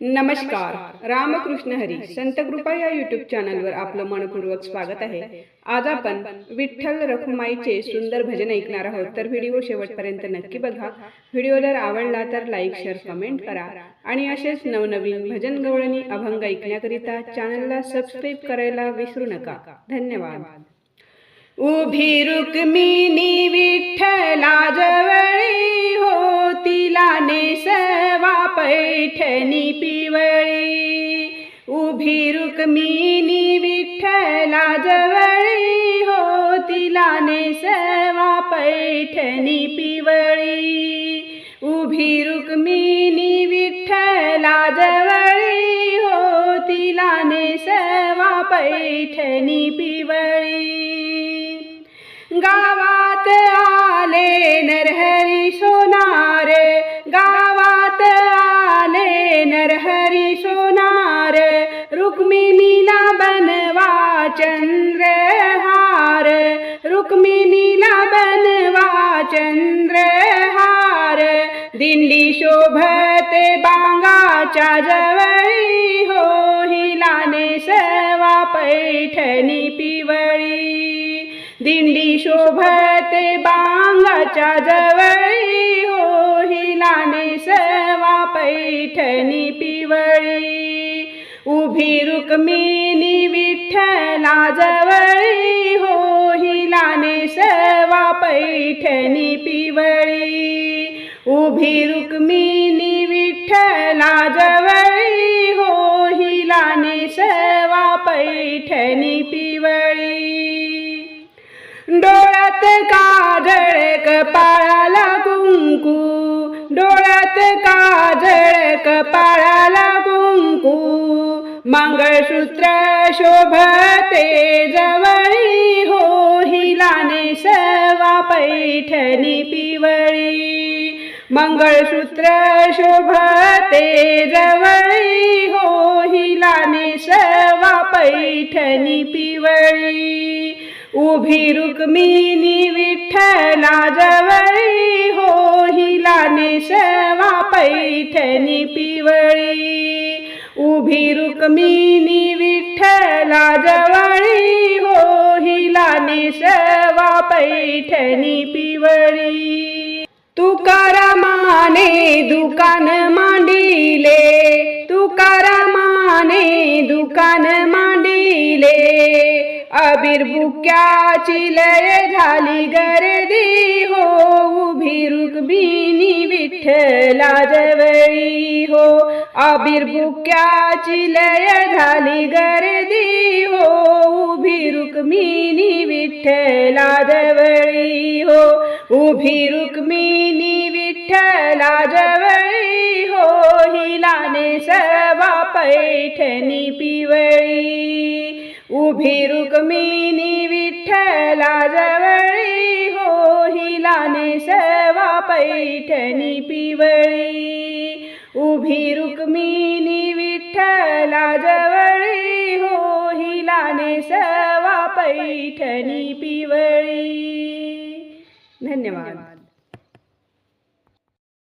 नमस्कार. रामकृष्ण हरी. संत कृपा या युट्यूब चॅनलवर आपलं मनपूर्वक स्वागत आहे. आज आपण विठ्ठल रखुमाईचे सुंदर भजन ऐकणार आहोत. तर व्हिडिओ शेवटपर्यंत नक्की बघा. व्हिडिओ जर आवडला तर लाईक शेअर कमेंट करा. आणि असेच नवनवीन भजन गवळणी अभंग ऐकण्याकरिता चॅनलला सबस्क्राईब करायला विसरू नका. धन्यवाद. उभी रुक्मिणी विठ्ठला जवळी हो. पैठणी पिवळी उभी रुक्मिणी विठ्ठला जवळी होतीला नेसवा पैठणी पिवळी उभी रुक्मिणी विठ्ठला जवळी होतीला नेसवा पैठणी पिवळी. गावात आले न चंद्रहार रुक्मिणीला बनवा चंद्रहार दिंडी शोभते बांगाच्या जवळी हो हिलाने सवा पैठणी पिवळी. दिंडी शोभते बांगाच्या जवळी हो हिलाने सवा पैठणी पिवळी. उभी रुक्मिणी विठ्ठला जवळी हो हिलाने पैठणी पिवळी. उभी रुक्मिणी विठ्ठला जवळी हो हिलाने सवा पैठणी पिवळी. डोळ्यात काजळ कपाळाला कुंकू डोळ्यात काजळ कपाळाला कुंकू. मंगळसूत्र शोभते जवळी हो हिलाने सवा पैठणी पिवळी. मंगळसूत्र शोभते जवळी हो हिलाने सवा पैठणी पिवळी. उभी रुक्मिणी विठ्ठला जवळी हो हिलाने सवा पैठणी पिवळी. उभी रुक्मिणी विठ्ठला जवळी हो हिला निशवा पैठणी पिवळी. तुकारामाने दुकान मांडिले तुकारामाने दुकान मांडिले. अबीर बुक्याची लय झाली गर्दी हो उभी रुक्मिणी विठ्ठला जवळी. अबीर बुक्याची लय झाली गर्दी. हो उभी रुक्मिणी विठ्ठला जवळी. हो उभी रुक्मिणी विठ्ठला जवळी. हो हिलाने सवा पैठणी पिवळी. उभी रुक्मिणी विठ्ठला जवळी. हो हिलाने सवा पैठणी पिवळी. उभी रुक्मिणी विठ्ठला जवळी हो हिलाने सवा पैठणी पिवळी. धन्यवाद.